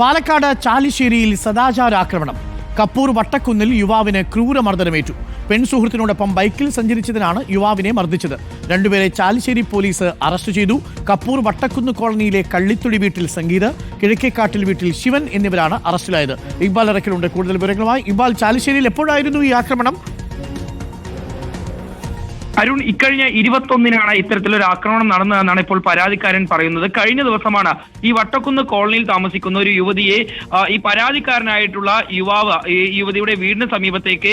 പാലക്കാട് ചാലിശ്ശേരിയിൽ സദാചാര ആക്രമണം. കപ്പൂർ വട്ടക്കുന്നിൽ യുവാവിന് ക്രൂരമർദ്ദനമേറ്റു. പെൺസുഹൃത്തിനോടൊപ്പം ബൈക്കിൽ സഞ്ചരിച്ചതിനാണ് യുവാവിനെ മർദ്ദിച്ചത്. രണ്ടുപേരെ ചാലിശ്ശേരി പോലീസ് അറസ്റ്റ് ചെയ്തു. കപ്പൂർ വട്ടക്കുന്ന് കോളനിയിലെ കള്ളിത്തുടി വീട്ടിൽ സംഗീത് കിഴക്കേക്കാട്ടിൽ വീട്ടിൽ ശിവൻ എന്നിവരാണ് അറസ്റ്റിലായത്. ഇക്ബാൽ ഇറക്കിലുണ്ട് കൂടുതൽ വിവരങ്ങളുമായി ഇക്ബാൽ ചാലിശ്ശേരിയിൽ എപ്പോഴായിരുന്നു ഈ ആക്രമണം? അരുൺ ഇക്കഴിഞ്ഞ ഇരുപത്തൊന്നിനാണ് ഇത്തരത്തിലൊരു ആക്രമണം നടന്നതെന്നാണ് ഇപ്പോൾ പരാതിക്കാരൻ പറയുന്നത്. കഴിഞ്ഞ ദിവസമാണ് ഈ വട്ടക്കുന്ന് കോളനിയിൽ താമസിക്കുന്ന ഒരു യുവതിയെ ഈ പരാതിക്കാരനായിട്ടുള്ള യുവാവ് ഈ യുവതിയുടെ വീടിന് സമീപത്തേക്ക്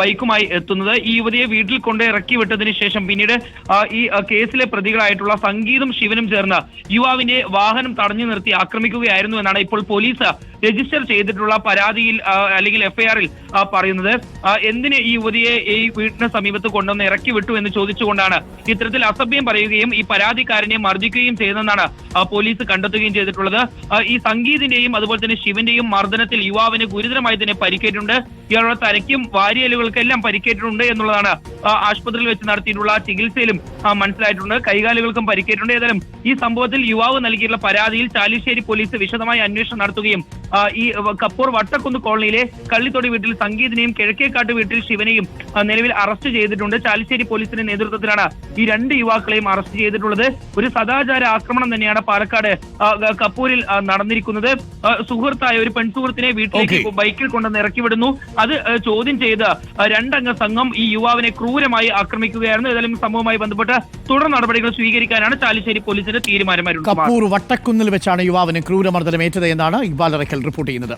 ബൈക്കുമായി എത്തുന്നത്. ഈ യുവതിയെ വീട്ടിൽ കൊണ്ട് ഇറക്കി വിട്ടതിന് ശേഷം പിന്നീട് ഈ കേസിലെ പ്രതികളായിട്ടുള്ള സംഗീതും ശിവനും ചേർന്ന് യുവാവിനെ വാഹനം തടഞ്ഞു നിർത്തി ആക്രമിക്കുകയായിരുന്നു എന്നാണ് ഇപ്പോൾ പോലീസ് രജിസ്റ്റർ ചെയ്തിട്ടുള്ള പരാതിയിൽ അല്ലെങ്കിൽ എഫ്ഐആറിൽ പറയുന്നത് എന്തിന് ഈ യുവതിയെ ഈ വീടിന് സമീപത്ത് കൊണ്ടുവന്ന് ഇറക്കി വിട്ടു എന്ന് ചോദിച്ചുകൊണ്ടാണ്. ഇത്തരത്തിൽ അസഭ്യം പറയുകയും ഈ പരാതിക്കാരനെ മർദ്ദിക്കുകയും ചെയ്തെന്നാണ് പോലീസ് കണ്ടെത്തുകയും ചെയ്തിട്ടുള്ളത്. ഈ സംഗീതിന്റെയും അതുപോലെ തന്നെ ശിവന്റെയും മർദ്ദനത്തിൽ യുവാവിന് ഗുരുതരമായി തന്നെ പരിക്കേറ്റുണ്ട് ഇയാളുടെ തലയ്ക്കും വാരിയലുകൾക്കെല്ലാം പരിക്കേറ്റിട്ടുണ്ട് എന്നുള്ളതാണ് ആശുപത്രിയിൽ വെച്ച് നടത്തിയിട്ടുള്ള ചികിത്സയിലും മനസ്സിലായിട്ടുണ്ട്. കൈകാലുകൾക്കും പരിക്കേറ്റിട്ടുണ്ട്. ഏതായാലും ഈ സംഭവത്തിൽ യുവാവ് നൽകിയിട്ടുള്ള പരാതിയിൽ ചാലിശ്ശേരി പോലീസ് വിശദമായ അന്വേഷണം നടത്തുകയും ഈ കപ്പൂർ വട്ടക്കുന്ന് കോളനിയിലെ കള്ളിത്തൊടി വീട്ടിൽ സംഗീതിനെയും കിഴക്കേക്കാട്ട് വീട്ടിൽ ശിവനെയും നിലവിൽ അറസ്റ്റ് ചെയ്തിട്ടുണ്ട്. ചാലിശ്ശേരി പോലീസിന്റെ നേതൃത്വത്തിലാണ് ഈ രണ്ട് യുവാക്കളെയും അറസ്റ്റ് ചെയ്തിട്ടുള്ളത്. ഒരു സദാചാര ആക്രമണം തന്നെയാണ് പാലക്കാട് കപ്പൂരിൽ നടന്നിരിക്കുന്നത്. സുഹൃത്തായ ഒരു പെൺസുഹൃത്തിനെ വീട്ടിലേക്ക് ബൈക്കിൽ കൊണ്ടുവന്ന് ഇറക്കി വിടുന്നു അത് ചോദ്യം ചെയ്ത് രണ്ടംഗ സംഘം ഈ യുവാവിനെ ക്രൂരമായി ആക്രമിക്കുകയായിരുന്നു. ഏതായാലും സംഭവവുമായി ബന്ധപ്പെട്ട് തുടർ നടപടികൾ സ്വീകരിക്കാനാണ് ചാലിശ്ശേരി പോലീസിന്റെ തീരുമാനം കപ്പൂർ വട്ടക്കുന്നിൽ വെച്ചാണ് യുവാവിന് ക്രൂരമർദ്ദനം ഏറ്റത് എന്നാണ് ഇക്ബാൽ റിപ്പോർട്ട് ചെയ്യുന്നത്.